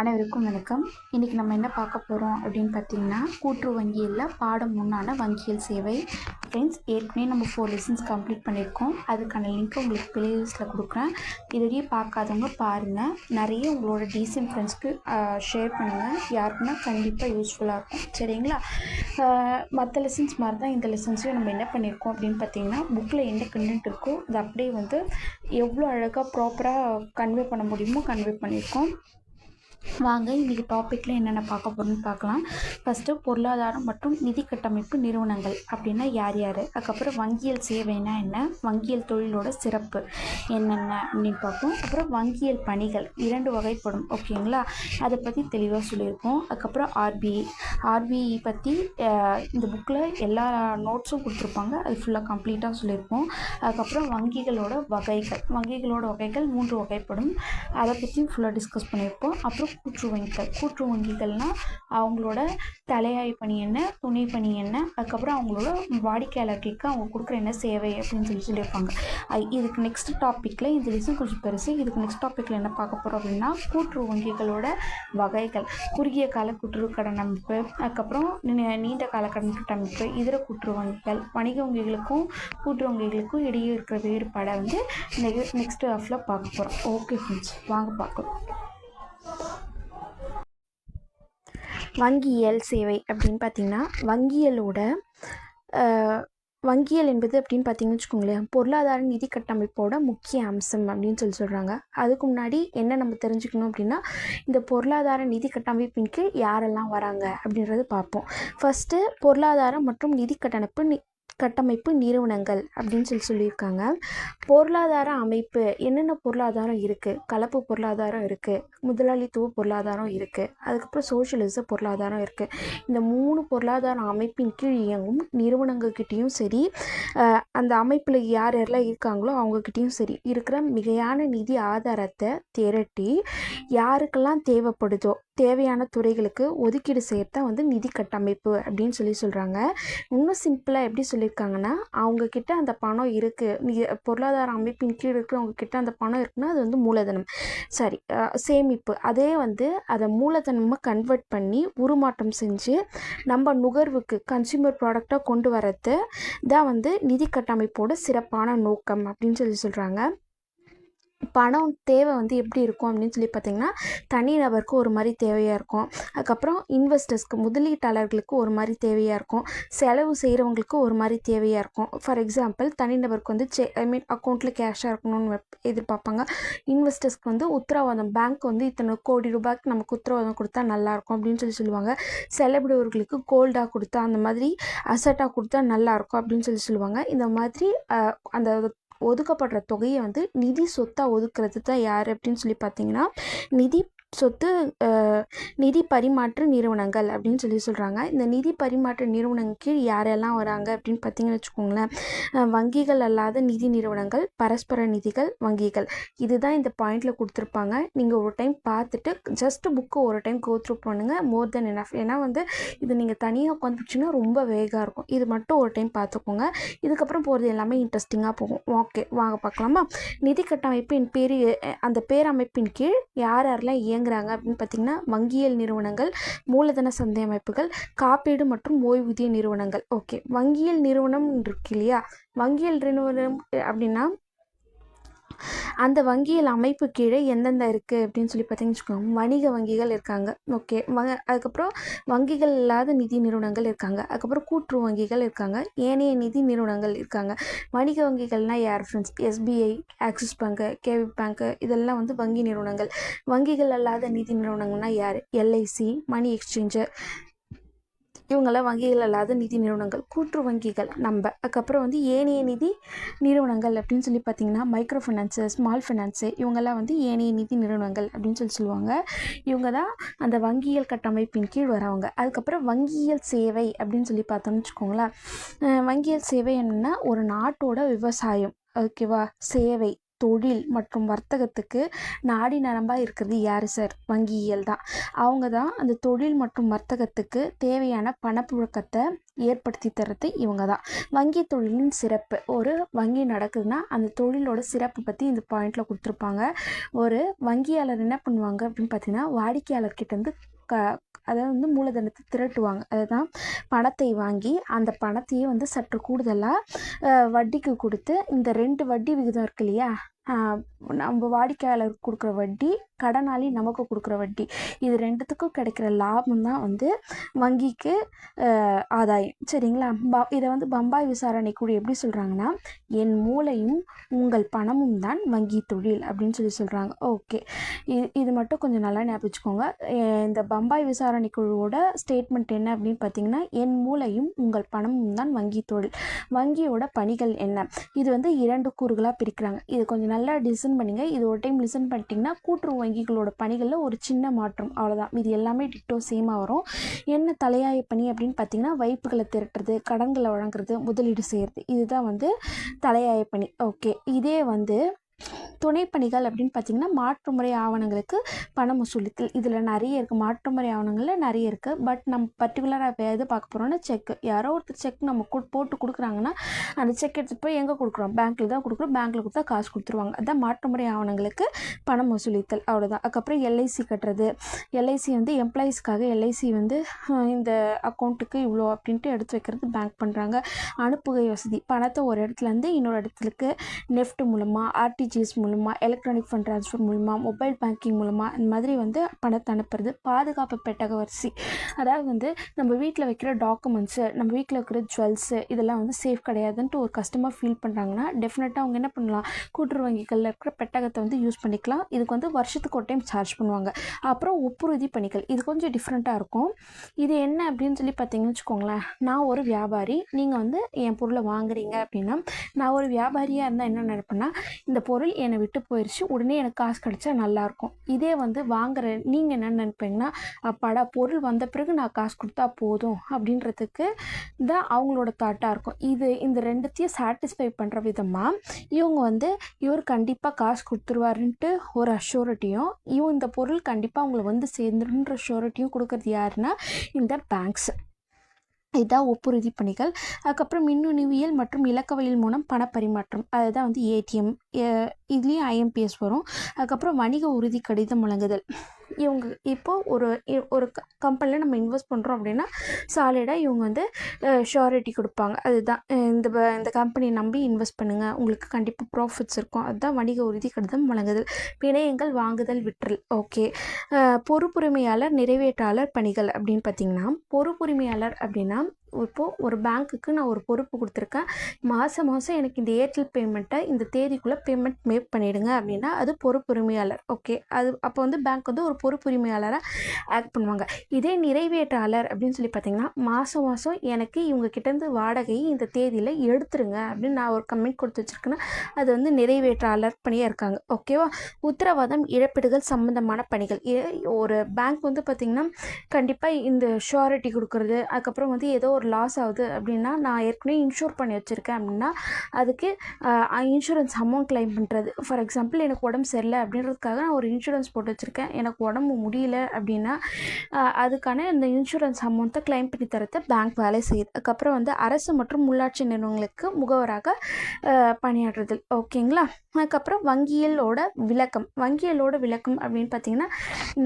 அனைவருக்கும் வணக்கம். இன்றைக்கி நம்ம என்ன பார்க்க போகிறோம் அப்படின்னு பார்த்தீங்கன்னா கூட்டுறவு வங்கியில் பாடம் முன்னான வங்கியல் சேவை. ஃப்ரெண்ட்ஸ் ஏற்கனவே நம்ம ஃபோர் லெசன்ஸ் கம்ப்ளீட் பண்ணியிருக்கோம். அதுக்கான லிங்க்கை உங்களுக்கு பிளேலிஸ்ட்டில் கொடுக்குறேன். இதுவரையே பார்க்காதவங்க பாருங்கள் நிறைய உங்களோட டீசன்ட் ஃப்ரெண்ட்ஸ்க்கு ஷேர் பண்ணுங்கள் யாருக்குன்னா கண்டிப்பாக யூஸ்ஃபுல்லாக இருக்கும். சரிங்களா? மற்ற லெசன்ஸ் மாதிரி தான் இந்த லெசன்ஸையும் நம்ம என்ன பண்ணியிருக்கோம் அப்படின்னு பார்த்தீங்கன்னா புக்கில் என்ன கண்டென்ட் இருக்கோ அது அப்படியே வந்து எவ்வளோ அழகாக ப்ராப்பராக கன்வே பண்ண முடியுமோ கன்வே பண்ணியிருக்கோம். வாங்க இன்றைக்கி டாப்பிக்கில் என்னென்ன பார்க்க போகிறோம்னு பார்க்கலாம். ஃபஸ்ட்டு பொருளாதாரம் மற்றும் நிதி கட்டமைப்பு நிறுவனங்கள் அப்படின்னா யார் யார்? அதுக்கப்புறம் வங்கியல் சேவைனா என்ன? வங்கியல் தொழிலோட சிறப்பு என்னென்ன அப்படின்னு பார்ப்போம். அப்புறம் வங்கியல் பணிகள் இரண்டு வகைப்படும் ஓகேங்களா? அதை பற்றி தெளிவாக சொல்லியிருக்கோம் அதுக்கப்புறம் ஆர்பிஐ ஆர்பிஐ பற்றி இந்த புக்கில் எல்லா நோட்ஸும் கொடுத்துருப்பாங்க. அது ஃபுல்லாக கம்ப்ளீட்டாக சொல்லியிருக்கோம் அதுக்கப்புறம் வங்கிகளோட வகைகள். வங்கிகளோட வகைகள் மூன்று வகைப்படும். அதை பற்றியும் ஃபுல்லாக டிஸ்கஸ் பண்ணியிருப்போம். அப்புறம் கூற்று வங்கிகள் கூற்று வங்கிகள்னால் அவங்களோட தலையாய் பணி என்ன துணை பணி என்ன அதுக்கப்புறம் அவங்களோட வாடிக்கையாளர்களுக்கு அவங்க கொடுக்குற என்ன சேவை அப்படின்னு சொல்லி சொல்லியிருப்பாங்க. இதுக்கு நெக்ஸ்ட் டாப்பிக்கில் இந்த லெசன் கொஞ்சம் பெருசு. இதுக்கு நெக்ஸ்ட் டாப்பிக்கில் என்ன பார்க்க போகிறோம் அப்படின்னா கூற்று வங்கிகளோட வகைகள். குறுகிய கால கூற்று கடன் அமைப்பு அதுக்கப்புறம் நீண்ட கால கடன் கட்டமைப்பு இதர கூற்று வங்கிகள். வணிக வங்கிகளுக்கும் கூற்று வங்கிகளுக்கும் இடையே இருக்கிற வேறுபாடை வந்து நெக்ஸ்ட் ஹாஃபில் பார்க்க போகிறோம் ஓகே ஃப்ரெண்ட்ஸ் வாங்க பார்க்கலாம். வங்கியியல் சேவை அப்படின்னு பார்த்தீங்கன்னா வங்கியலோட வங்கியல் என்பது அப்படின்னு பார்த்தீங்கன்னு வச்சுக்கோங்களேன் பொருளாதார நிதி கட்டமைப்போட முக்கிய அம்சம் அப்படின்னு சொல்லி சொல்கிறாங்க அதுக்கு முன்னாடி என்ன நம்ம தெரிஞ்சுக்கணும் அப்படின்னா இந்த பொருளாதார நிதி கட்டமைப்பின் கீழ் யாரெல்லாம் வராங்க அப்படின்றத பார்ப்போம். ஃபஸ்ட்டு பொருளாதாரம் மற்றும் நிதி கட்டமைப்பு நி கட்டமைப்பு நிறுவனங்கள் அப்படின்னு சொல்லி சொல்லியிருக்காங்க. பொருளாதார அமைப்பு என்னென்ன பொருளாதாரம் இருக்குது கலப்பு பொருளாதாரம் இருக்குது முதலாளித்துவ பொருளாதாரம் இருக்குது அதுக்கப்புறம் சோஷியலிச பொருளாதாரம் இருக்குது இந்த மூணு பொருளாதார அமைப்பின் கீழ் இயங்கும் நிறுவனங்கக்கிட்டேயும் சரி அந்த அமைப்பில் யார் யாரெல்லாம் இருக்காங்களோ அவங்கக்கிட்டேயும் சரி இருக்கிற மிகையான நிதி ஆதாரத்தை திரட்டி யாருக்கெல்லாம் தேவைப்படுதோ தேவையான துறைகளுக்கு ஒதுக்கீடு செய்யறது வந்து நிதி கட்டமைப்பு அப்படின்னு சொல்லி சொல்கிறாங்க இன்னும் சிம்பிளாக எப்படி சொல்லியிருக்காங்கன்னா அவங்கக்கிட்ட அந்த பணம் இருக்குது பொருளாதார அமைப்பின் கீழ் இருக்கிறவங்க அவங்கக்கிட்ட அந்த பணம் இருக்குன்னா அது வந்து மூலதனம். சரி சேமிப்பு. அதே வந்து அதை மூலதனமாக கன்வெர்ட் பண்ணி உருமாற்றம் செஞ்சு நம்ம நுகர்வுக்கு கன்சியூமர் ப்ராடக்டாக கொண்டு வரது தான் வந்து நிதி கட்டமைப்போட சிறப்பான நோக்கம் அப்படின்னு சொல்லி சொல்கிறாங்க பணம் தேவை வந்து எப்படி இருக்கும் அப்படின்னு சொல்லி பார்த்தீங்கன்னா தனிநபருக்கு ஒரு மாதிரி தேவையாக இருக்கும். அதுக்கப்புறம் இன்வெஸ்டர்ஸ்க்கு முதலீட்டாளர்களுக்கு ஒரு மாதிரி தேவையாக இருக்கும். செலவு செய்கிறவங்களுக்கு ஒரு மாதிரி தேவையாக இருக்கும். ஃபார் எக்ஸாம்பிள் தனிநபருக்கு வந்து செ ஐ மீன் அக்கௌண்ட்டில் கேஷாக இருக்கணும்னு எதிர்பார்ப்பாங்க. இன்வெஸ்டர்ஸ்க்கு வந்து உத்தரவாதம் பேங்க் வந்து இத்தனை கோடி ரூபாய்க்கு நமக்கு உத்தரவாதம் கொடுத்தா நல்லாயிருக்கும் அப்படின்னு சொல்லி சொல்லுவாங்க. செலவிடுவர்களுக்கு கோல்டாக கொடுத்தா அந்த மாதிரி அசட்டாக கொடுத்தா நல்லாயிருக்கும் அப்படின்னு சொல்லி சொல்லுவாங்க. இந்த மாதிரி அந்த ஒதுக்கப்படுற தொகையை வந்து நிதி சொத்தாக ஒதுக்குறது தான் யார் அப்படின்னு சொல்லி பார்த்தீங்கன்னா நிதி சொத்து நிதி பரிமாற்ற நிறுவனங்கள் அப்படின்னு சொல்லி சொல்கிறாங்க இந்த நிதி பரிமாற்ற நிறுவனங்கள் கீழ் யாரெல்லாம் வராங்க அப்படின்னு பார்த்தீங்கன்னு வச்சுக்கோங்களேன். வங்கிகள் அல்லாத நிதி நிறுவனங்கள் பரஸ்பர நிதிகள் வங்கிகள். இதுதான் இந்த பாயிண்டில் கொடுத்துருப்பாங்க. நீங்கள் ஒரு டைம் பார்த்துட்டு ஜஸ்ட் புக்கு ஒரு டைம் கோத்ரூ பண்ணுங்கள் மோர் தென் எனஃப் ஏன்னா வந்து இது நீங்கள் தனியாக உட்காந்துச்சுன்னா ரொம்ப வேகாக இருக்கும். இது மட்டும் ஒரு டைம் பார்த்துக்கோங்க இதுக்கப்புறம் போகிறது எல்லாமே இன்ட்ரெஸ்டிங்காக போகும். ஓகே வாங்க பார்க்கலாமா நிதி கட்டமைப்பின் பேர் அந்த பேரமைப்பின் கீழ் யார் யாரெல்லாம் இயங்குறாங்க அப்படின்னு பார்த்தீங்கன்னா வங்கியியல் நிறுவனங்கள் மூலதன சந்தை அமைப்புகள் காப்பீடு மற்றும் ஓய்வூதிய நிறுவனங்கள். ஓகே. வங்கியியல் நிறுவனம் இருக்கு இல்லையா? வங்கியல் நிறுவனம் அப்படின்னா அந்த வங்கியில் அமைப்பு கீழே எந்தெந்த இருக்குது அப்படின்னு சொல்லி பார்த்தீங்கன்னு வச்சுக்கோங்க. வணிக வங்கிகள் இருக்காங்க. ஓகே. வங்க அதுக்கப்புறம் வங்கிகள் இல்லாத நிதி நிறுவனங்கள் இருக்காங்க. அதுக்கப்புறம் கூற்று வங்கிகள் இருக்காங்க. ஏனைய நிதி நிறுவனங்கள் இருக்காங்க. வணிக வங்கிகள்னால் யார் friends SBI Axis bank KV bank இதெல்லாம் வந்து வங்கி நிறுவனங்கள். வங்கிகள் அல்லாத நிதி நிறுவனங்கள்னா யார்? எல்ஐசி மணி எக்ஸ்சேஞ்சு இவங்கெல்லாம் வங்கிகள் அல்லாத நிதி நிறுவனங்கள் கூற்று வங்கிகள். நம்ம அதுக்கப்புறம் வந்து ஏனைய நிதி நிறுவனங்கள் அப்படின்னு சொல்லி பார்த்தீங்கன்னா மைக்ரோ ஃபினான்ஸு ஸ்மால் ஃபினான்ஸு இவங்கெல்லாம் வந்து ஏனைய நிதி நிறுவனங்கள் அப்படின்னு சொல்லி சொல்லுவாங்க. இவங்க தான் அந்த வங்கியியல் கட்டமைப்பின் கீழ் வரவங்க. அதுக்கப்புறம் வங்கியியல் சேவை அப்படின்னு சொல்லி பார்த்தோம்னு வச்சுக்கோங்களேன். வங்கியல் வங்கியியல் சேவை என்னென்னா ஒரு நாட்டோட விவசாயம். ஓகேவா? சேவை. தொழில் மற்றும் வர்த்தகத்துக்கு நாடி நரம்பாக இருக்கிறது யார் சார்? வங்கியியல் தான். அவங்க தான் அந்த தொழில் மற்றும் வர்த்தகத்துக்கு தேவையான பணப்புழக்கத்தை ஏற்படுத்தி தர்றது இவங்க தான். வங்கி தொழிலின் சிறப்பு. ஒரு வங்கி நடக்குதுன்னா அந்த தொழிலோட சிறப்பு பற்றி இந்த பாயிண்டில் கொடுத்துருப்பாங்க. ஒரு வங்கியாளர் என்ன பண்ணுவாங்க அப்படின்னு பார்த்தீங்கன்னா வாடிக்கையாளர்கிட்டேருந்து க அதாவது வந்து மூலதனத்தை திரட்டுவாங்க. அதுதான் பணத்தை வாங்கி அந்த பணத்தையே வந்து சற்று கூடுதலாக வட்டிக்கு கொடுத்து இந்த ரெண்டு வட்டி விகிதம் இருக்கு இல்லையா? நம்ம வாடிக்கையாளருக்கு கொடுக்குற வட்டி கடனாளி நமக்கு கொடுக்குற வட்டி. இது ரெண்டுத்துக்கும் கிடைக்கிற லாபம் தான் வந்து வங்கிக்கு ஆதாயம். சரிங்களா? ப இதை வந்து பம்பாய் விசாரணை குழு எப்படி சொல்கிறாங்கன்னா என் மூளையும் உங்கள் பணமும் தான் வங்கி தொழில் அப்படின்னு சொல்லி சொல்கிறாங்க ஓகே. இது இது மட்டும் கொஞ்சம் நல்லா ஞாபகிச்சுக்கோங்க இந்த பம்பாய் விசாரணை குழுவோட ஸ்டேட்மெண்ட் என்ன அப்படின்னு பார்த்தீங்கன்னா என் மூளையும் உங்கள் பணமும் தான் வங்கி தொழில். வங்கியோட பணிகள் என்ன? இது வந்து இரண்டு கூறுகளாக பிரிக்கிறாங்க. இது கொஞ்சம் நல்லா டிசைன் பண்ணுங்க. இது ஒரு டைம் லிசன் பண்ணிட்டீங்கன்னா கூட்டுறவு வங்கிகளோட பணிகளில் ஒரு சின்ன மாற்றம். அவ்வளோதான் இது எல்லாமே டிட்டோ சேமாக வரும். என்ன தலையாய பணி அப்படின்னு பார்த்தீங்கன்னா வைப்புகளை திரட்டுறது கடன்களை வழங்குறது முதலீடு செய்கிறது இதுதான் வந்து தலையாய பணி. ஓகே இதே வந்து துணை பணிகள் அப்படின்னு பார்த்தீங்கன்னா மாற்றுமுறை ஆவணங்களுக்கு பணம் வசூலித்தல். இதில் நிறைய இருக்குது மாற்றுமுறை ஆவணங்களில் நிறைய இருக்குது பட் நம்ம பர்டிகுலராக எது பார்க்க போகிறோம்னா செக் யாரோ ஒருத்தர் செக் நம்ம போட்டு கொடுக்குறாங்கன்னா அந்த செக் எடுத்து போய் எங்கே கொடுக்குறோம்? பேங்க்கில் தான் கொடுக்குறோம். பேங்க்கில் கொடுத்தா காசு கொடுத்துருவாங்க. அதுதான் மாற்றுமுறை ஆவணங்களுக்கு பணம் வசூலித்தல். அவ்வளோதான் அதுக்கப்புறம் எல்ஐசி கட்டுறது. எல்ஐசி வந்து எம்ப்ளாயீஸ்க்காக எல்ஐசி வந்து இந்த அக்கௌண்ட்டுக்கு இவ்வளோ அப்படின்ட்டு எடுத்து வைக்கிறது பேங்க் பண்ணுறாங்க அனுப்புகை வசதி. பணத்தை ஒரு இடத்துலேருந்து இன்னொரு இடத்துக்கு நெஃப்ட் மூலமாக ஆர்டிஜிஎஸ் மூலமாக எலக்ட்ரானிக் ஃபண்ட் ட்ரான்ஸ்ஃபர் மூலமாக மொபைல் பேங்கிங் மூலமாக இந்த மாதிரி வந்து பணத்தை அனுப்புறது பாதுகாப்பு பெட்டக வரிசை. அதாவது வந்து நம்ம வீட்டில் வைக்கிற டாக்குமெண்ட்ஸு நம்ம வீட்டில் வைக்கிற ஜுவல்ஸு இதெல்லாம் வந்து சேஃப் கிடையாதுன்ட்டு ஒரு கஸ்டமர் ஃபீல் பண்ணுறாங்கன்னா டெஃபினட்டாக அவங்க என்ன பண்ணலாம்? கூட்டுறவு வங்கிகளில் இருக்கிற பெட்டகத்தை வந்து யூஸ் பண்ணிக்கலாம். இதுக்கு வந்து வருஷத்துக்கு ஒரு டைம் சார்ஜ் பண்ணுவாங்க. அப்புறம் ஒப்புறுதி பணிகள் இது கொஞ்சம் டிஃப்ரெண்ட்டாக இருக்கும். இது என்ன அப்படின்னு சொல்லி பார்த்தீங்கன்னு வச்சுக்கோங்களேன் நான் ஒரு வியாபாரி நீங்கள் வந்து என் பொருளை வாங்குறீங்க அப்படின்னா நான் ஒரு வியாபாரியாக இருந்தால் என்ன நினைப்பேன்னா இந்த பொருள் பொருள் என்னை விட்டு போயிடுச்சு உடனே எனக்கு காசு கிடச்சா நல்லாயிருக்கும். இதே வந்து வாங்குற நீங்கள் என்ன நினைப்பீங்கன்னா அப்பாடா பொருள் வந்த பிறகு நான் காசு கொடுத்தா போதும் அப்படின்றதுக்கு தான் அவங்களோட தாட்டாக இருக்கும். இது இந்த ரெண்டுத்தையும் சாட்டிஸ்ஃபை பண்ணுற விதமாக இவங்க வந்து இவர் கண்டிப்பாக காசு கொடுத்துருவாருன்ட்டு ஒரு அஷ்யூரிட்டியும் இவங்க இந்த பொருள் கண்டிப்பாக அவங்கள வந்து சேர்ந்துருன்ற ஷூரிட்டியும் கொடுக்குறது யாருன்னா இந்த பேங்க்ஸ் இதுதான் ஒப்புறுதி பணிகள் அதுக்கப்புறம் மின்னுணுவியல் மற்றும் இலக்கவியல் மூலம் பணப்பரிமாற்றம். அதுதான் வந்து ஏடிஎம் இதுலேயும் ஐஎம்பிஎஸ் வரும். அதுக்கப்புறம் வணிக உறுதி கடிதம் வழங்குதல். இவங்க இப்போது ஒரு ஒரு கம்பெனியில் நம்ம இன்வெஸ்ட் பண்ணுறோம் அப்படின்னா சாலிடாக இவங்க வந்து ஷூரிட்டி கொடுப்பாங்க. அதுதான். இந்த இந்த கம்பெனியை நம்பி இன்வெஸ்ட் பண்ணுங்கள் உங்களுக்கு கண்டிப்பாக ப்ராஃபிட்ஸ் இருக்கும். அதுதான் வணிக உறுதி கடிதம் வழங்குதல் பிணையங்கள் வாங்குதல் விற்றல். ஓகே. பொறுப்புரிமையாளர் நிறைவேற்றாளர் பணிகள் அப்படின்னு பார்த்தீங்கன்னா பொறுப்புரிமையாளர் அப்படின்னா இப்போது ஒரு பேங்க்குக்கு நான் ஒரு பொறுப்பு கொடுத்துருக்கேன். மாதம் மாதம் எனக்கு இந்த ஏர்டெல் பேமெண்ட்டை இந்த தேதிக்குள்ளே பேமெண்ட் மேக் பண்ணிவிடுங்க அப்படின்னா அது பொறுப்புரிமையாளர். ஓகே அது அப்போ வந்து பேங்க் வந்து ஒரு பொறுப்புரிமையாளராக ஆக்ட் பண்ணுவாங்க. இதே நிறைவேற்றாளர் அப்படின்னு சொல்லி பார்த்தீங்கன்னா மாதம் மாதம் எனக்கு இவங்க கிட்டேருந்து வாடகையை இந்த தேதியில் எடுத்துருங்க அப்படின்னு நான் ஒரு கமெண்ட் கொடுத்து வச்சுருக்கேன்னா அது வந்து நிறைவேற்றாளர் பணியாக இருக்காங்க. ஓகேவா உத்தரவாதம் இழப்பீடுகள் சம்மந்தமான பணிகள். ஒரு பேங்க் வந்து பார்த்திங்கன்னா கண்டிப்பாக இந்த ஷுவாரிட்டி கொடுக்குறது அதுக்கப்புறம் வந்து ஏதோ ஒரு லாஸ் ஆகுது அப்படின்னா நான் ஏற்கனவே இன்ஷூர் பண்ணி வச்சுருக்கேன் அப்படின்னா அதுக்கு இன்சூரன்ஸ் அமௌண்ட் கிளைம் பண்ணுறது ஃபார் எக்ஸாம்பிள் எனக்கு உடம்பு சரியில்லை அப்படின்றதுக்காக நான் ஒரு இன்சூரன்ஸ் போட்டு வச்சுருக்கேன். எனக்கு உடம்பு முடியல அப்படின்னா அதுக்கான இந்த இன்சூரன்ஸ் அமௌண்ட்டை கிளைம் பண்ணி தரத்தை பேங்க் வேலை செய்யுது. அதுக்கப்புறம் வந்து அரசு மற்றும் உள்ளாட்சி நிறுவனங்களுக்கு முகவராக பணியாற்றுதல். ஓகேங்களா அதுக்கப்புறம் வங்கியலோட விளக்கம். வங்கியலோட விளக்கம் அப்படின்னு பார்த்தீங்கன்னா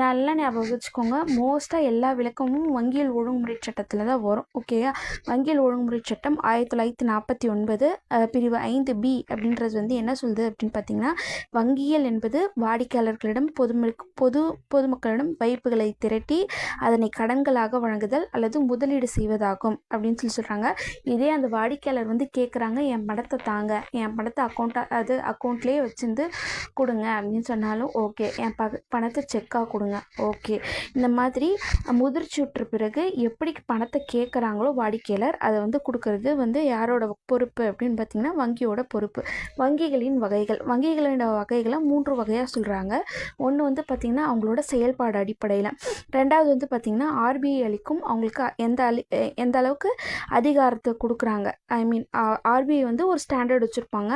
நல்லா ஞாபகம் வச்சுக்கோங்க. மோஸ்ட்டாக எல்லா விளக்கமும் வங்கியல் ஒழுங்குமுறை சட்டத்தில் தான் வரும். ஓகே இல்லையா வங்கியல் ஒழுங்குமுறை சட்டம் ஆயிரத்தி தொள்ளாயிரத்தி நாற்பத்தி ஒன்பது பிரிவு ஐந்து பி அப்படின்றது வந்து என்ன சொல்லுது அப்படின்னு பார்த்தீங்கன்னா வங்கியல் என்பது வாடிக்கையாளர்களிடம் பொதும பொது பொதுமக்களிடம் வைப்புகளை திரட்டி அதனை கடன்களாக வழங்குதல் அல்லது முதலீடு செய்வதாகும் அப்படின்னு சொல்லி சொல்கிறாங்க இதே அந்த வாடிக்கையாளர் வந்து கேட்குறாங்க என் பணத்தை தாங்க என் பணத்தை அக்கௌண்ட்டாக அது அக்கௌண்ட்லேயே வச்சுருந்து கொடுங்க அப்படின்னு சொன்னாலும் ஓகே என் ப பணத்தை செக்காக கொடுங்க ஓகே. இந்த மாதிரி முதிர்ச்சி விட்டுற பிறகு எப்படி பணத்தை கேட்குறாங்களோ வாடிக்கையாளர் அதை வந்து கொடுக்கறது வந்து யாரோட பொறுப்பு அப்படின்னு பார்த்திங்கன்னா வங்கியோட பொறுப்பு. வங்கிகளின் வகைகள். வங்கிகளின் வகைகளை மூன்று வகையாக சொல்கிறாங்க ஒன்று வந்து பார்த்திங்கன்னா அவங்களோட செயல்பாடு அடிப்படையில். ரெண்டாவது வந்து பார்த்திங்கன்னா ஆர்பிஐ அளிக்கும். அவங்களுக்கு எந்த அளி எந்த அளவுக்கு அதிகாரத்தை கொடுக்குறாங்க. ஐ மீன் ஆர்பிஐ வந்து ஒரு ஸ்டாண்டர்ட் வச்சுருப்பாங்க.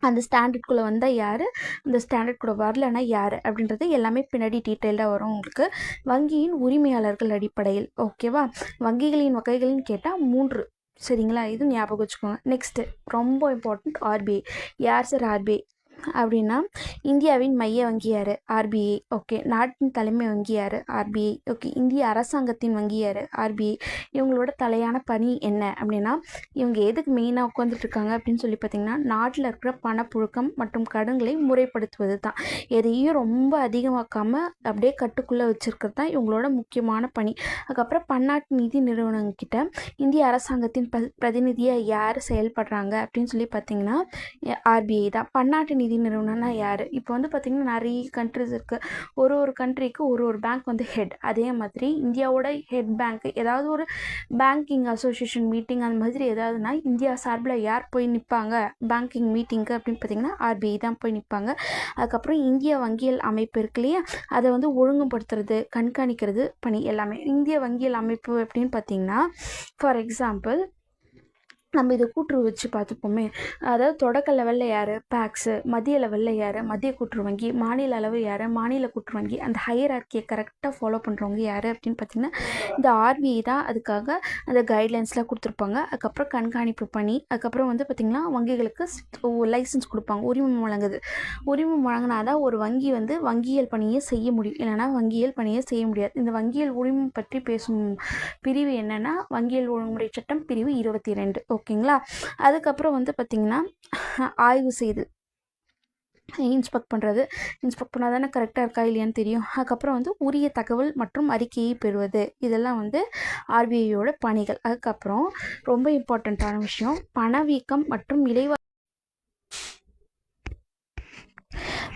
அந்த ஸ்டாண்டர்ட்குள்ளே வந்தால் யார்? அந்த ஸ்டாண்டர்ட் கூட வரலன்னா யார்? அப்படின்றது எல்லாமே பின்னாடி டீட்டெயில்டாக வரும் உங்களுக்கு. வங்கியின் உரிமையாளர்கள் அடிப்படையில் ஓகேவா வங்கிகளின் வகைகள்னு கேட்டால் மூன்று. சரிங்களா? இது ஞாபகம் வச்சுக்கோங்க. நெக்ஸ்ட்டு ரொம்ப இம்பார்ட்டண்ட் ஆர்பிஐ யார் சார் ஆர்பிஐ அப்படின்னா இந்தியாவின் மைய வங்கி யார் ஆர்பிஐ ஓகே நாட்டின் தலைமை வங்கி யார் ஆர்பிஐ ஓகே இந்திய அரசாங்கத்தின் வங்கி யார் ஆர்பிஐ இவங்களோட தலையான பணி என்ன அப்படின்னா இவங்க எதுக்கு மெயினாக உட்காந்துட்டு இருக்காங்க அப்படின்னு சொல்லி பார்த்தீங்கன்னா நாட்டில் இருக்கிற பணப்புழக்கம் மற்றும் கடன்களை முறைப்படுத்துவது தான் எதையும் ரொம்ப அதிகமாக்காமல் அப்படியே கட்டுக்குள்ளே வச்சுருக்கிறது தான் இவங்களோட முக்கியமான பணி. அதுக்கப்புறம் பன்னாட்டு நிதி நிறுவனங்கிட்ட இந்திய அரசாங்கத்தின் ப பிரதிநிதியாக யார் செயல்படுறாங்க அப்படின்னு சொல்லி பார்த்தீங்கன்னா ஆர்பிஐ தான். பன்னாட்டு நிதி நிறுவனம்னா யார்? இப்போ வந்து பார்த்திங்கன்னா நிறைய கண்ட்ரிஸ் இருக்குது ஒரு ஒரு கண்ட்ரிக்கு ஒரு ஒரு பேங்க் வந்து ஹெட் அதே மாதிரி இந்தியாவோட ஹெட் பேங்க் ஏதாவது ஒரு பேங்கிங் அசோசியேஷன் மீட்டிங் அந்த மாதிரி ஏதாவதுனா இந்தியா சார்பில் யார் போய் நிற்பாங்க பேங்கிங் மீட்டிங்க்கு அப்படின்னு பார்த்தீங்கன்னா ஆர்பிஐ தான் போய் நிற்பாங்க அதுக்கப்புறம் இந்திய வங்கியல் அமைப்பு இருக்கு இல்லையா? அதை வந்து ஒழுங்குபடுத்துறது கண்காணிக்கிறது பணி எல்லாமே. இந்திய வங்கியல் அமைப்பு அப்படின்னு பார்த்தீங்கன்னா ஃபார் எக்ஸாம்பிள் நம்ம இதை கூட்டுறவு வச்சு பார்த்துப்போமே. அதாவது தொடக்க லெவலில் யார்? பேக்ஸு மத்திய லெவலில் யார்? மத்திய கூட்டுறவு வங்கி. மாநில அளவு யார்? மாநில கூட்டுறவு வங்கி. அந்த ஹையர் ஆர்கியை கரெக்டாக ஃபாலோ பண்ணுறவங்க யார் அப்படின்னு பார்த்தீங்கன்னா இந்த ஆர்பிஐ தான் அதுக்காக அந்த கைட்லைன்ஸ்லாம் கொடுத்துருப்பாங்க. அதுக்கப்புறம் கண்காணிப்பு பணி. அதுக்கப்புறம் வந்து பார்த்திங்கன்னா வங்கிகளுக்கு லைசன்ஸ் கொடுப்பாங்க. உரிமம் வழங்குது. உரிமம் வழங்கினா தான் ஒரு வங்கி வந்து வங்கியல் பணியை செய்ய முடியும். இல்லைனா வங்கியல் பணியை செய்ய முடியாது. இந்த வங்கியல் உரிமம் பற்றி பேசும் பிரிவு என்னென்னா வங்கியல் ஒழுங்குமுறை சட்டம் பிரிவு இருபத்தி ரெண்டு. ஓகேங்களா? அதுக்கப்புறம் வந்து பார்த்திங்கன்னா ஆய்வு செய்து இன்ஸ்பெக்ட் பண்ணுறது இன்ஸ்பெக்ட் பண்ணால் தானே கரெக்டாக இருக்கா இல்லையான்னு தெரியும். அதுக்கப்புறம் வந்து உரிய தகவல் மற்றும் அறிக்கையை பெறுவது. இதெல்லாம் வந்து ஆர்பிஐயோட பணிகள். அதுக்கப்புறம் ரொம்ப இம்பார்ட்டண்ட்டான விஷயம் பணவீக்கம் மற்றும் விளைவா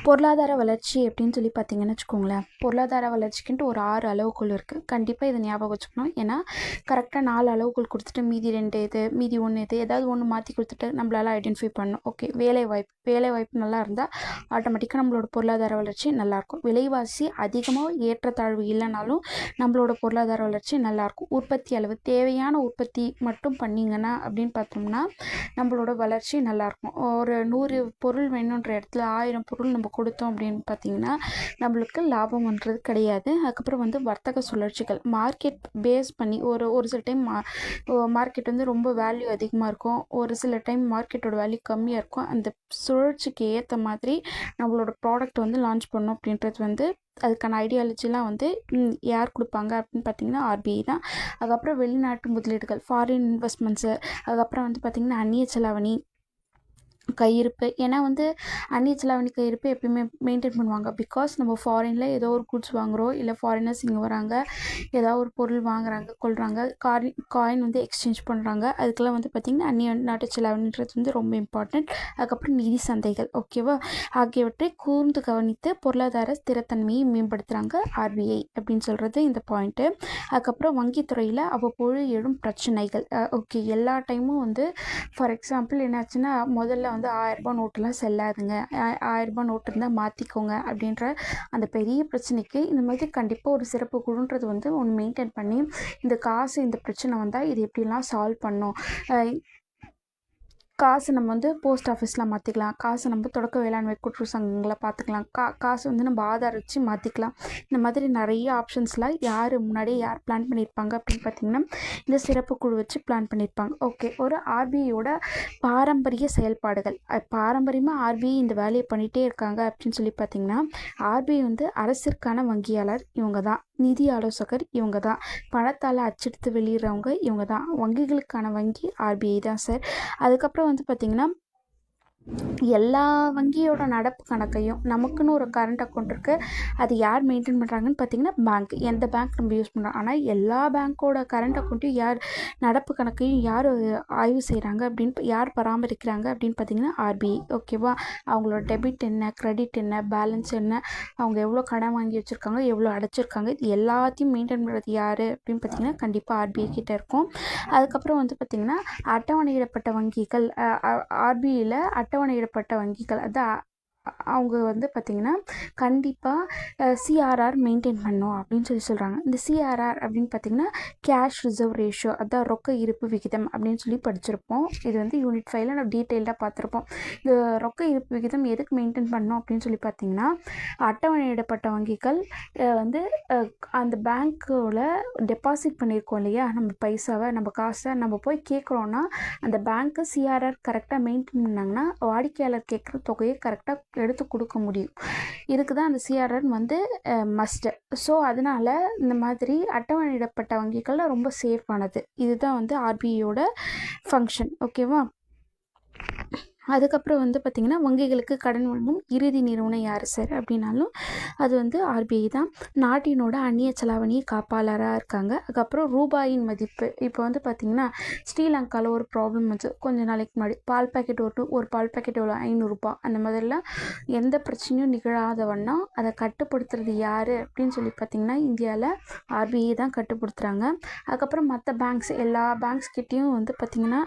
பொருளாதார வளர்ச்சி அப்படின்னு சொல்லி பார்த்தீங்கன்னு வச்சுக்கோங்களேன். பொருளாதார வளர்ச்சிக்குன்ட்டு ஒரு ஆறு அளவுக்குள் இருக்குது கண்டிப்பாக இதை ஞாபகம் வச்சுக்கணும். ஏன்னா கரெக்டாக நாலு அளவுக்குள் கொடுத்துட்டு மீதி ரெண்டு இது மீதி ஒன்று இது ஏதாவது ஒன்று மாற்றி கொடுத்துட்டு நம்மளால ஐடென்டிஃபை பண்ணணும். ஓகே வேலை வாய்ப்பு வேலை வாய்ப்பு நல்லா இருந்தால் ஆட்டோமேட்டிக்காக நம்மளோட பொருளாதார வளர்ச்சி நல்லாயிருக்கும் விலைவாசி அதிகமாக ஏற்றத்தாழ்வு இல்லைனாலும் நம்மளோட பொருளாதார வளர்ச்சி நல்லாயிருக்கும் உற்பத்தி அளவு தேவையான உற்பத்தி மட்டும் பண்ணிங்கன்னா அப்படின்னு பார்த்தோம்னா நம்மளோட வளர்ச்சி நல்லாயிருக்கும் ஒரு நூறு பொருள் வேணுன்ற இடத்துல ஆயிரம் பொருள் நம்ம கொடுத்தோம் அப்படின்னு பார்த்தீங்கன்னா நம்மளுக்கு லாபம் கிடையாது. அதுக்கப்புறம் வந்து வர்த்தக சுழற்சிகள். மார்க்கெட் பேஸ் பண்ணி ஒரு ஒரு சில டைம் மா மார்க்கெட் வந்து ரொம்ப வேல்யூ அதிகமாக இருக்கும். ஒரு சில டைம் மார்க்கெட்டோட வேல்யூ கம்மியாக இருக்கும். அந்த சுழற்சிக்கு ஏற்ற மாதிரி நம்மளோட ப்ராடக்ட் வந்து லான்ச் பண்ணோம் அப்படின்றது வந்து அதுக்கான ஐடியாலஜிலாம் வந்து யார் கொடுப்பாங்க அப்படின்னு பார்த்தீங்கன்னா ஆர்பிஐ தான். அதுக்கப்புறம் வெளிநாட்டு முதலீடுகள் ஃபாரின் இன்வெஸ்ட்மெண்ட்ஸு அதுக்கப்புறம் வந்து பார்த்திங்கன்னா அந்நிய செலாவணி கையிருப்பு. ஏன்னா வந்து அந்நிய செலாவணி கையிருப்பு எப்பயுமே மெயின்டைன் பண்ணுவாங்க. பிகாஸ் நம்ம ஃபாரினில் ஏதோ ஒரு குட்ஸ் வாங்குகிறோம் இல்லை ஃபாரினர்ஸ் இங்கே வராங்க ஏதோ ஒரு பொருள் வாங்குறாங்க கொள்கிறாங்க காரி காயின் வந்து எக்ஸ்சேஞ்ச் பண்ணுறாங்க அதுக்கெல்லாம் வந்து பார்த்திங்கன்னா அந்நிய நாட்டு செலாவணின்றது வந்து ரொம்ப இம்பார்ட்டண்ட் அதுக்கப்புறம் நிதி சந்தைகள் ஓகேவா ஆகியவற்றை கூர்ந்து கவனித்து பொருளாதார ஸ்திரத்தன்மையை மேம்படுத்துகிறாங்க ஆர்பிஐ அப்படின்னு சொல்கிறது இந்த பாயிண்ட்டு அதுக்கப்புறம் வங்கித்துறையில் அவ்வப்போது எழும் பிரச்சனைகள். ஓகே எல்லா டைமும் வந்து ஃபார் எக்ஸாம்பிள் என்னாச்சுன்னா முதல்ல வந்து ஆயிரரூபா நோட்டுலாம் செல்லாதுங்க. ஆயிரரூபா நோட்டு இருந்தால் மாற்றிக்கோங்க அப்படின்ற அந்த பெரிய பிரச்சனைக்கு இந்த மாதிரி கண்டிப்பாக ஒரு சிறப்பு குழுன்றது வந்து ஒன்று மெயின்டைன் பண்ணி இந்த காசு இந்த பிரச்சனை வந்தால் இது எப்படிலாம் சால்வ் பண்ணும்? காசு நம்ம வந்து போஸ்ட் ஆஃபீஸில் மாற்றிக்கலாம் காசு நம்ம தொடக்க வேளாண்மை கூட்டுறவு சங்கங்களை பார்த்துக்கலாம். கா காசு வந்து நம்ம ஆதார் வச்சு மாற்றிக்கலாம் இந்த மாதிரி நிறைய ஆப்ஷன்ஸ்லாம் யார் முன்னாடியே யார் பிளான் பண்ணியிருப்பாங்க அப்படின்னு பார்த்தீங்கன்னா இந்த சிறப்பு குழு வச்சு பிளான் பண்ணியிருப்பாங்க ஓகே ஒரு ஆர்பிஐயோட பாரம்பரிய செயல்பாடுகள். பாரம்பரியமாக ஆர்பிஐ இந்த வேலையை பண்ணிகிட்டே இருக்காங்க அப்படின்னு சொல்லி பார்த்தீங்கன்னா ஆர்பிஐ வந்து அரசிற்கான வங்கியாளர் இவங்க தான். நிதி ஆலோசகர் இவங்க தான். பணத்தால் அச்செடுத்து வெளியிடுறவங்க இவங்க தான். வங்கிகளுக்கான வங்கி ஆர்பிஐ தான் சார். அதுக்கப்புறம் வந்து பார்த்திங்கன்னா எல்லா வங்கியோட நடப்பு கணக்கையும் நமக்குன்னு ஒரு கரண்ட் அக்கௌண்ட் இருக்குது அது யார் மெயின்டைன் பண்ணுறாங்கன்னு பார்த்தீங்கன்னா பேங்க் எந்த பேங்க் நம்ம யூஸ் பண்ணுறோம் ஆனால் எல்லா பேங்க்கோட கரண்ட் அக்கௌண்ட்டையும் யார் நடப்பு கணக்கையும் யார் ஆய்வு செய்கிறாங்க அப்படின்னு யார் பராமரிக்கிறாங்க அப்படின்னு பார்த்தீங்கன்னா ஆர்பிஐ ஓகேவா அவங்களோட டெபிட் என்ன க்ரெடிட் என்ன பேலன்ஸ் என்ன அவங்க எவ்வளோ கடன் வாங்கி வச்சுருக்காங்க எவ்வளோ அடைச்சிருக்காங்க இது எல்லாத்தையும் மெயின்டைன் பண்ணுறது யார் அப்படின்னு பார்த்தீங்கன்னா கண்டிப்பாக ஆர்பிஐ கிட்டே இருக்கும். அதுக்கப்புறம் வந்து பார்த்திங்கன்னா அட்டவணையிடப்பட்ட வங்கிகள் ஆர்பிஐயில் அட்டவணையிடப்பட்ட வங்கிகள். அதான் அவங்க வந்து பார்த்திங்கன்னா கண்டிப்பாக சிஆர்ஆர் மெயின்டைன் பண்ணும் அப்படின்னு சொல்லி சொல்கிறாங்க இந்த சிஆர்ஆர் அப்படின்னு பார்த்திங்கன்னா கேஷ் ரிசர்வ் ரேஷியோ அதான் ரொக்க இருப்பு விகிதம் அப்படின்னு சொல்லி படிச்சிருப்போம். இது வந்து யூனிட் ஃபைவ்ல நம்ம டீட்டெயில்டாக பார்த்துருப்போம். இந்த ரொக்க இருப்பு விகிதம் எதுக்கு மெயின்டைன் பண்ணோம் அப்படின்னு சொல்லி பார்த்தீங்கன்னா அட்டவணையிடப்பட்ட வங்கிகள் வந்து அந்த பேங்க்கில் டெபாசிட் பண்ணியிருக்கோம் இல்லையா? நம்ம பைசாவை நம்ம காசை நம்ம போய் கேட்குறோன்னா அந்த பேங்க்கு சிஆர்ஆர் கரெக்டாக மெயின்டைன் பண்ணாங்கன்னா வாடிக்கையாளர் கேட்குற தொகையை கரெக்டாக எடுத்து கொடுக்க முடியும். இதுக்கு தான் அந்த சிஆர்என் வந்து மஸ்ட்டு ஸோ அதனால் இந்த மாதிரி அட்டவணையிடப்பட்ட வங்கிகள்லாம் ரொம்ப சேஃபானது இதுதான் வந்து ஆர்பிஐயோட ஃபங்க்ஷன் ஓகேவா அதுக்கப்புறம் வந்து பார்த்திங்கன்னா வங்கிகளுக்கு கடன் வழங்கும் இறுதி நிறுவனம் யார் சார்? அப்படின்னாலும் அது வந்து ஆர்பிஐ தான். நாட்டினோட அந்நிய செலாவணி காப்பாளராக இருக்காங்க. அதுக்கப்புறம் ரூபாயின் மதிப்பு. இப்போ வந்து பார்த்திங்கன்னா ஸ்ரீலங்காவில் ஒரு ப்ராப்ளம் வந்து கொஞ்ச நாளைக்கு முன்னாடி பால் பாக்கெட் ஒரு ஒரு பால் பாக்கெட் எவ்வளோ? ஐநூறுரூபா அந்த மாதிரிலாம் எந்த பிரச்சனையும் நிகழாத வண்ணம் அதை கட்டுப்படுத்துறது யார்? அப்படின்னு சொல்லி பார்த்திங்கன்னா இந்தியாவில் ஆர்பிஐ தான் கட்டுப்படுத்துகிறாங்க அதுக்கப்புறம் மற்ற பேங்க்ஸ் எல்லா பேங்க்ஸ் கிட்டேயும் வந்து பார்த்திங்கன்னா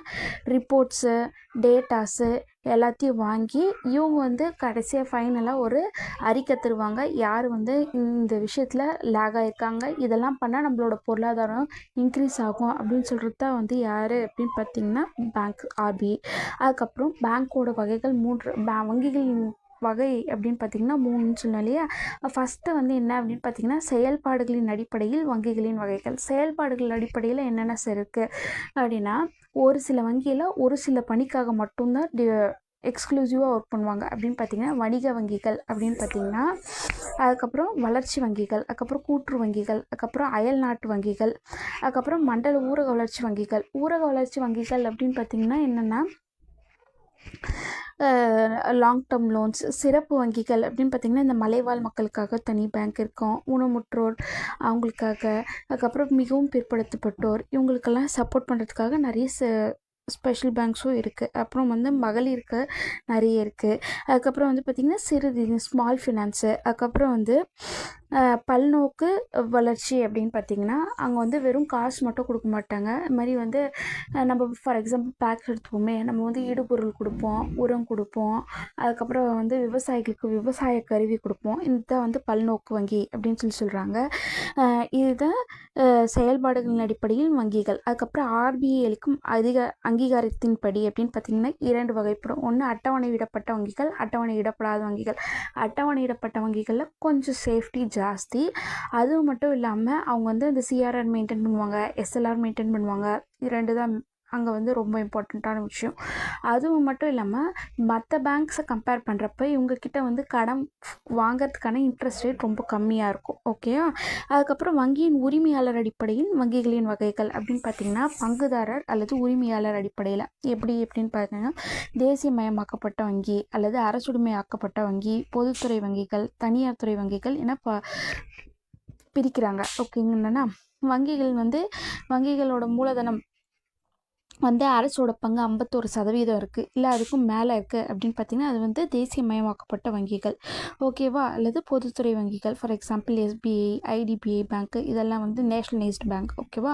ரிப்போர்ட்ஸு டேட்டாஸு எல்லாத்தையும் வாங்கி இவங்க வந்து கடைசியாக ஃபைனலாக ஒரு அறிக்கை தருவாங்க யார் வந்து இந்த விஷயத்தில் லேக் ஆகிருக்காங்க இதெல்லாம் பண்ணால் நம்மளோட பொருளாதாரம் இன்க்ரீஸ் ஆகும் அப்படின்னு சொல்கிறது தான் வந்து யார் அப்படின்னு பார்த்தீங்கன்னா பேங்க் ஆர்பிஐ அதுக்கப்புறம் பேங்க்கோட வகைகள் மூன்று பே வங்கிகளின் வகை அப்படின்னு பார்த்தீங்கன்னா மூணுன்னு சொன்னோம் இல்லையா? ஃபஸ்ட்டு வந்து என்ன அப்படின்னு பார்த்தீங்கன்னா செயல்பாடுகளின் அடிப்படையில் வங்கிகளின் வகைகள். செயல்பாடுகள் அடிப்படையில் என்னென்ன சார் இருக்குது அப்படின்னா ஒரு சில வங்கியில் ஒரு சில பணிக்காக மட்டும்தான் எக்ஸ்க்ளூசிவாக ஒர்க் பண்ணுவாங்க. அப்படின்னு பார்த்தீங்கன்னா வணிக வங்கிகள் அப்படின்னு பார்த்தீங்கன்னா அதுக்கப்புறம் வளர்ச்சி வங்கிகள் அதுக்கப்புறம் கூற்று வங்கிகள் அதுக்கப்புறம் அயல் நாட்டு வங்கிகள் அதுக்கப்புறம் மண்டல ஊரக வளர்ச்சி வங்கிகள். ஊரக வளர்ச்சி வங்கிகள் அப்படின்னு பார்த்தீங்கன்னா என்னென்னா லாங் டேர்ம் லோன்ஸ் சிறப்பு வங்கிகள் அப்படின்னு பார்த்திங்கன்னா இந்த மலைவாழ் மக்களுக்காக தனி பேங்க் இருக்கும். ஊனமுற்றோர் அவங்களுக்காக. அதுக்கப்புறம் மிகவும் பிற்படுத்தப்பட்டோர். இவங்களுக்கெல்லாம் சப்போர்ட் பண்ணுறதுக்காக நிறைய ச ஸ்பெஷல் பேங்க்ஸும் இருக்குது அப்புறம் வந்து மகளிருக்கு நிறைய இருக்குது அதுக்கப்புறம் வந்து பார்த்திங்கன்னா சிறு ஸ்மால் ஃபினான்ஸு அதுக்கப்புறம் வந்து பல்நோக்கு வளர்ச்சி அப்படின்னு பார்த்திங்கன்னா அங்கே வந்து வெறும் காசு மட்டும் கொடுக்க மாட்டாங்க. இது மாதிரி வந்து நம்ம ஃபார் எக்ஸாம்பிள் பேக் எடுத்துப்போமே நம்ம வந்து இடுபொருள் கொடுப்போம் உரம் கொடுப்போம் அதுக்கப்புறம் வந்து விவசாயிகளுக்கு விவசாய கருவி கொடுப்போம். இதுதான் வந்து பல்நோக்கு வங்கி அப்படின்னு சொல்லி சொல்கிறாங்க இதுதான் செயல்பாடுகளின் அடிப்படையில் வங்கிகள். அதுக்கப்புறம் ஆர்பிஐலுக்கும் அதிக அதிக அங்கீகாரத்தின்படி அப்படின்னு பார்த்திங்கன்னா இரண்டு வகைப்படும். ஒன்று அட்டவணையிடப்பட்ட வங்கிகள் அட்டவணையிடப்படாத வங்கிகள். அட்டவணையிடப்பட்ட வங்கிகளில் கொஞ்சம் சேஃப்டி ஜாஸ்தி. அது மட்டும் இல்லாமல் அவங்க வந்து அந்த சிஆர்ஆர் மெயின்டைன் பண்ணுவாங்க எஸ்எல்ஆர் மெயின்டைன் பண்ணுவாங்க. இரண்டு தான் அங்கே வந்து ரொம்ப இம்பார்ட்டண்ட்டான விஷயம். அதுவும் மட்டும் இல்லாமல் மற்ற பேங்க்ஸை கம்பேர் பண்ணுறப்ப இவங்கக்கிட்ட வந்து கடன் வாங்கிறதுக்கான இன்ட்ரெஸ்ட் ரேட் ரொம்ப கம்மியாக இருக்கும். ஓகேயா அதுக்கப்புறம் வங்கியின் உரிமையாளர் அடிப்படையில் வங்கிகளின் வகைகள் அப்படின்னு பார்த்தீங்கன்னா பங்குதாரர் அல்லது உரிமையாளர் அடிப்படையில். எப்படி எப்படின்னு பார்த்தீங்கன்னா தேசியமயமாக்கப்பட்ட வங்கி அல்லது அரசுடைமையாக்கப்பட்ட வங்கி பொதுத்துறை வங்கிகள் தனியார் துறை வங்கிகள் என ப பிரிக்கிறாங்க. ஓகேங்கன்னா வங்கிகள் வந்து வங்கிகளோட மூலதனம் வந்து அரசோட பங்கு ஐம்பத்தோரு சதவீதம் இருக்குது இல்லை அதுக்கும் மேலே இருக்குது அப்படின்னு பார்த்தீங்கன்னா அது வந்து தேசியமயமாக்கப்பட்ட வங்கிகள். ஓகேவா அல்லது பொதுத்துறை வங்கிகள். For example SBI IDBI bank இதெல்லாம் வந்து நேஷ்னலைஸ்டு பேங்க் ஓகேவா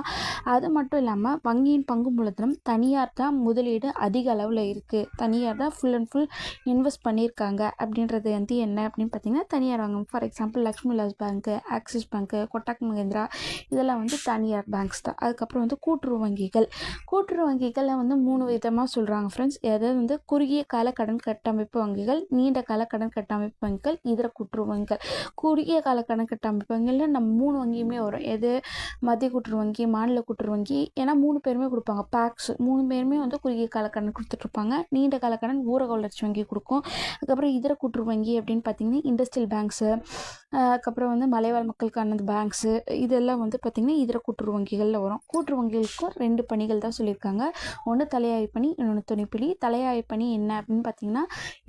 அது மட்டும் இல்லாமல் வங்கியின் பங்கு மூலதனம் தனியார் தான் முதலீடு அதிக அளவில் இருக்குது தனியார் தான் ஃபுல் அண்ட் ஃபுல் இன்வெஸ்ட் பண்ணியிருக்காங்க. அப்படின்றது வந்து என்ன? அப்படின்னு பார்த்தீங்கன்னா தனியார் வங்கம். For example Lakshmi Vilas bank Axis bank Kotak Mahindra இதெல்லாம் வந்து தனியார் பேங்க்ஸ் தான். அதுக்கப்புறம் வந்து கூட்டுறவு வங்கிகள். கூட்டுறவு வங்கிகளை வந்து மூணு விதமாக சொல்கிறாங்க ஃப்ரெண்ட்ஸ் அதாவது வந்து குறுகிய கால கடன் கட்டமைப்பு வங்கிகள் நீண்ட கால கடன் கட்டமைப்பு வங்கிகள் இதர கூட்டுறவு வங்கிகள். குறுகிய கால கடன் கட்டமைப்பு வங்கிகளில் நம்ம மூணு வங்கியுமே வரும். எது? மத்திய கூட்டுறவு வங்கி மாநில கூட்டுறவு வங்கி. ஏன்னா மூணு பேருமே கொடுப்பாங்க பேக்ஸ் மூணு பேருமே வந்து குறுகிய கால கடன் கொடுத்துட்ருப்பாங்க. நீண்ட கால கடன் ஊரக வளர்ச்சி வங்கி கொடுக்கும். அதுக்கப்புறம் இதர கூட்டுறவு வங்கி அப்படின்னு பார்த்தீங்கன்னா இண்டஸ்ட்ரியல் பேங்க்ஸு அதுக்கப்புறம் வந்து மலைவாழ் மக்களுக்கான பேங்க்ஸு இதெல்லாம் வந்து பார்த்திங்கன்னா இதர கூட்டுறவு வங்கிகளில் வரும். கூட்டுறவு வங்கிகளுக்கும் ரெண்டு பணிகள் தான் சொல்லியிருக்காங்க. ஒன்று தலையாய் பணி இன்னொன்று துணைப்பணி. தலையாய் பணி என்ன அப்படின்னு பார்த்தீங்கன்னா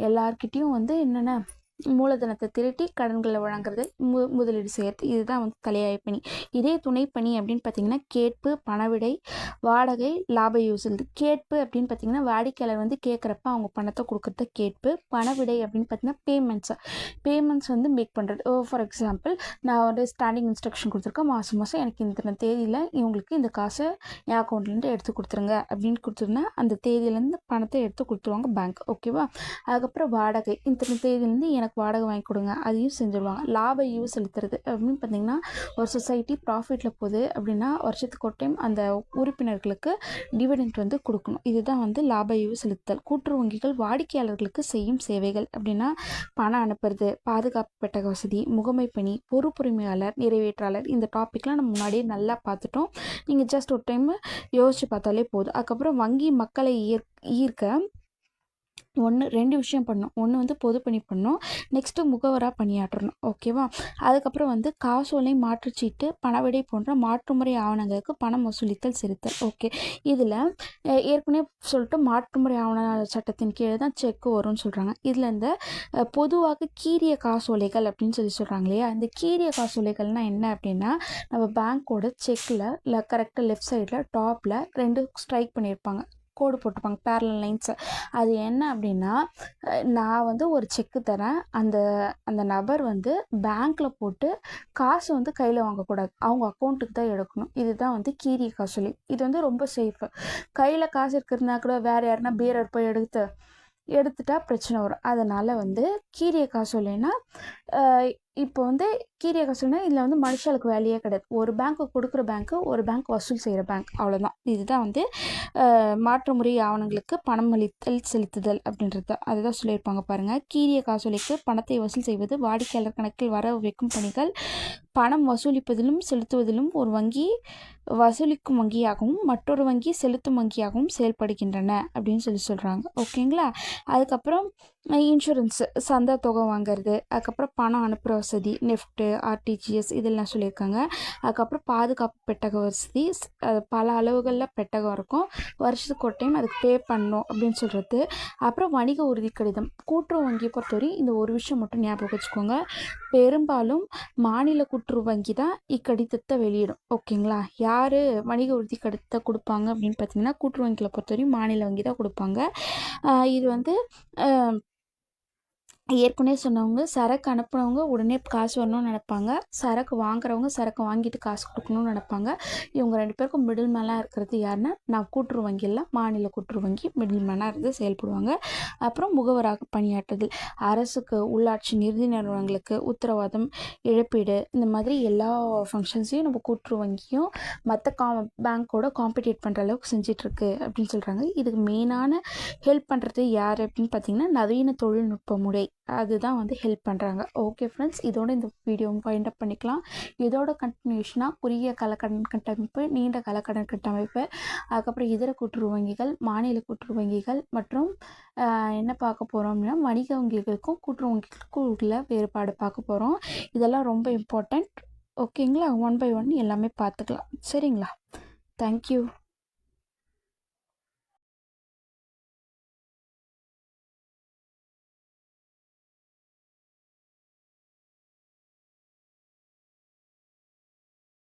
எல்லார்கிட்டேயும் வந்து என்னென்ன மூலதனத்தை திரட்டி கடன்களை வழங்குறது மு முதலீடு செய்கிறது இதுதான் வந்து தலையாய பணி. இதே துணைப்பணி அப்படின்னு பார்த்தீங்கன்னா கேட்பு பணவிடை வாடகை லாப யூசல் கேட்பு அப்படின்னு பார்த்தீங்கன்னா வாடிக்கையாளர் வந்து கேட்குறப்ப அவங்க பணத்தை கொடுக்குறத கேட்பு பணவிடை அப்படின்னு பார்த்தீங்கன்னா பேமெண்ட்ஸ் பேமெண்ட்ஸ் வந்து மேக் பண்ணுறது ஓ ஃபார் எக்ஸாம்பிள் நான் வந்து ஸ்டாண்டிங் இன்ஸ்ட்ரக்ஷன் கொடுத்துருக்கேன். மாதம் மாதம் எனக்கு இந்த தேதியில் இவங்களுக்கு இந்த காசை என் அக்கௌண்ட்லேருந்து எடுத்து கொடுத்துருங்க அப்படின்னு கொடுத்துருந்தா அந்த தேதியிலேருந்து பணத்தை எடுத்து கொடுத்துருவாங்க பேங்க் ஓகேவா அதுக்கப்புறம் வாடகை. இந்த தேதியிலேருந்து எனக்கு வாடகை வாங்கி கொடுங்க. அதையும் செஞ்சுருவாங்க. லாப ஈவு செலுத்துறது. அப்படின்னு பார்த்தீங்கன்னா ஒரு சொசைட்டி ப்ராஃபிட்டில் போகுது அப்படின்னா வருஷத்துக்கு ஒரு டைம் அந்த உறுப்பினர்களுக்கு டிவிடெண்ட் வந்து கொடுக்கணும். இதுதான் வந்து லாப ஈவு செலுத்தல் கூட்டுறவு வங்கிகள் வாடிக்கையாளர்களுக்கு செய்யும் சேவைகள். அப்படின்னா பணம் அனுப்புறது பாதுகாப்பு பெட்டக வசதி முகமை பணி பொறுப்புரிமையாளர் நிறைவேற்றாளர். இந்த டாப்பிக்லாம் நம்ம முன்னாடியே நல்லா பார்த்துட்டோம். நீங்கள் ஜஸ்ட் ஒரு டைம் யோசிச்சு பார்த்தாலே போதும். அதுக்கப்புறம் வங்கி மக்களை ஈர் ஈர்க்க ஒன்று ரெண்டு விஷயம் பண்ணணும். ஒன்று வந்து பொதுப்பணி பண்ணணும். நெக்ஸ்ட்டு முகவராக பணியாற்றணும். ஓகேவா அதுக்கப்புறம் வந்து காசோலை மாற்றுச்சீட்டு பணவிடை போன்ற மாற்றுமுறை ஆவணங்களுக்கு பணம் வசூலித்தல் செலுத்தல். ஓகே இதில் ஏற்கனவே சொல்லிட்டு மாற்றுமுறை ஆவண சட்டத்தின் கீழே தான் செக்கு வரும்னு சொல்கிறாங்க இதில் இந்த பொதுவாக கீரிய காசோலைகள் அப்படின்னு சொல்லி சொல்கிறாங்க இல்லையா? இந்த கீரிய காசோலைகள்னால் என்ன அப்படின்னா நம்ம பேங்க்கோட செக்கில் இல்லை கரெக்டாக லெஃப்ட் சைடில் டாப்பில் ரெண்டு ஸ்ட்ரைக் பண்ணியிருப்பாங்க. கோடு போட்டுப்பாங்க பேரலல் லைன்ஸை அது என்ன அப்படின்னா நான் வந்து ஒரு செக்கு தரேன். அந்த அந்த நபர் வந்து பேங்க்கில் போட்டு காசு வந்து கையில் வாங்கக்கூடாது. அவங்க அக்கௌண்ட்டுக்கு தான் எடுக்கணும். இதுதான் வந்து கீரிய காசுலி. இது வந்து ரொம்ப சேஃபு கையில் காசு இருக்கிறதுனா கூட வேறு யாருன்னா பீரர் போய் எடுத்து எடுத்துட்டா பிரச்சனை வரும். அதனால் வந்து கீரிய காசோலைன்னா இப்போ வந்து கீரிய காசோலைனா இதில் வந்து மனுஷாளுக்கு வேலையே கிடையாது. ஒரு பேங்க்கு கொடுக்குற பேங்க்கு ஒரு பேங்க் வசூல் செய்கிற பேங்க் அவ்வளோதான் இதுதான் வந்து மாற்று முறை ஆவணங்களுக்கு பணம் அளித்தல் செலுத்துதல் அப்படின்றது தான். அதுதான் சொல்லியிருப்பாங்க பாருங்கள் கீரிய காசோலைக்கு பணத்தை வசூல் செய்வது வாடிக்கையாளர் கணக்கில் வர வைக்கும் பணிகள் பணம் வசூலிப்பதிலும் செலுத்துவதிலும் ஒரு வங்கி வசூலிக்கும் வங்கியாகவும் மற்றொரு வங்கி செலுத்தும் வங்கியாகவும் செயல்படுகின்றன அப்படின்னு சொல்லி சொல்கிறாங்க ஓகேங்களா? அதுக்கப்புறம் இன்சூரன்ஸு சந்தா தொகை வாங்குறது அதுக்கப்புறம் பணம் அனுப்புகிற வசதி நெஃப்ட்டு ஆர்டிஜிஎஸ் இதெல்லாம் சொல்லியிருக்காங்க. அதுக்கப்புறம் பாதுகாப்பு பெட்டக வசதி அது பல அளவுகளில் பெட்டகம் இருக்கும். வருஷத்துக்கு ஒரு டைம் அதுக்கு பே பண்ணணும் அப்படின்னு சொல்கிறது அப்புறம் வணிக உறுதி கடிதம் கூட்டுறவு வங்கியை பொறுத்தவரை இந்த ஒரு விஷயம் மட்டும் ஞாபகம் வச்சுக்கோங்க. பெரும்பாலும் மாநில கூட்டுறவு வங்கி தான் இக்கடிதத்தை வெளியிடும். ஓகேங்களா? யார் வணிக உறுதி கடிதத்தை கொடுப்பாங்க அப்படின்னு பார்த்தீங்கன்னா கூட்டுறவு வங்கியில் பொறுத்தவரையும் மாநில வங்கி தான் கொடுப்பாங்க. இது வந்து ஏற்கனவே சொன்னவங்க சரக்கு அனுப்புனவங்க உடனே காசு வரணும்னு நினைப்பாங்க. சரக்கு வாங்குறவங்க சரக்கு வாங்கிட்டு காசு கொடுக்கணும்னு நினைப்பாங்க. இவங்க ரெண்டு பேருக்கும் மிடில் மேனாக இருக்கிறது யாருன்னா நான் கூட்டுறவு வங்கியில் மாநில கூட்டுறவு வங்கி மிடில் மேனாக இருந்து செயல்படுவாங்க. அப்புறம் முகவராக பணியாற்றுதல் அரசுக்கு உள்ளாட்சி நிதி நிறுவனங்களுக்கு உத்தரவாதம் இழப்பீடு இந்த மாதிரி எல்லா ஃபங்க்ஷன்ஸையும் நம்ம கூட்டுறவு வங்கியும் மற்ற கா பேங்க்கோட காம்படிட் பண்ணுற அளவுக்கு செஞ்சிட்ருக்கு அப்படின்னு சொல்கிறாங்க இதுக்கு மெயினான ஹெல்ப் பண்ணுறது யார் அப்படின்னு பார்த்தீங்கன்னா நவீன தொழில்நுட்ப முறை. அதுதான் வந்து ஹெல்ப் பண்ணுறாங்க ஓகே ஃப்ரெண்ட்ஸ் இதோட இந்த வீடியோ ஃபைண்ட் அப் பண்ணிக்கலாம். இதோட கண்டினியூஷனாக குறுகிய கலக்கடன் கட்டமைப்பு நீண்ட கலக்கடன் கட்டமைப்பு அதுக்கப்புறம் இதர கூட்டுறவு வங்கிகள் மாநில கூட்டுறவு வங்கிகள் மற்றும் என்ன பார்க்க போகிறோம் அப்படின்னா வணிக வங்கிகளுக்கும் கூட்டுறவு வங்கிகளுக்கும் உள்ள வேறுபாடு பார்க்க போகிறோம் இதெல்லாம் ரொம்ப இம்பார்ட்டண்ட் ஓகேங்களா ஒன் பை ஒன் எல்லாமே பார்த்துக்கலாம். சரிங்களா? தேங்க்யூ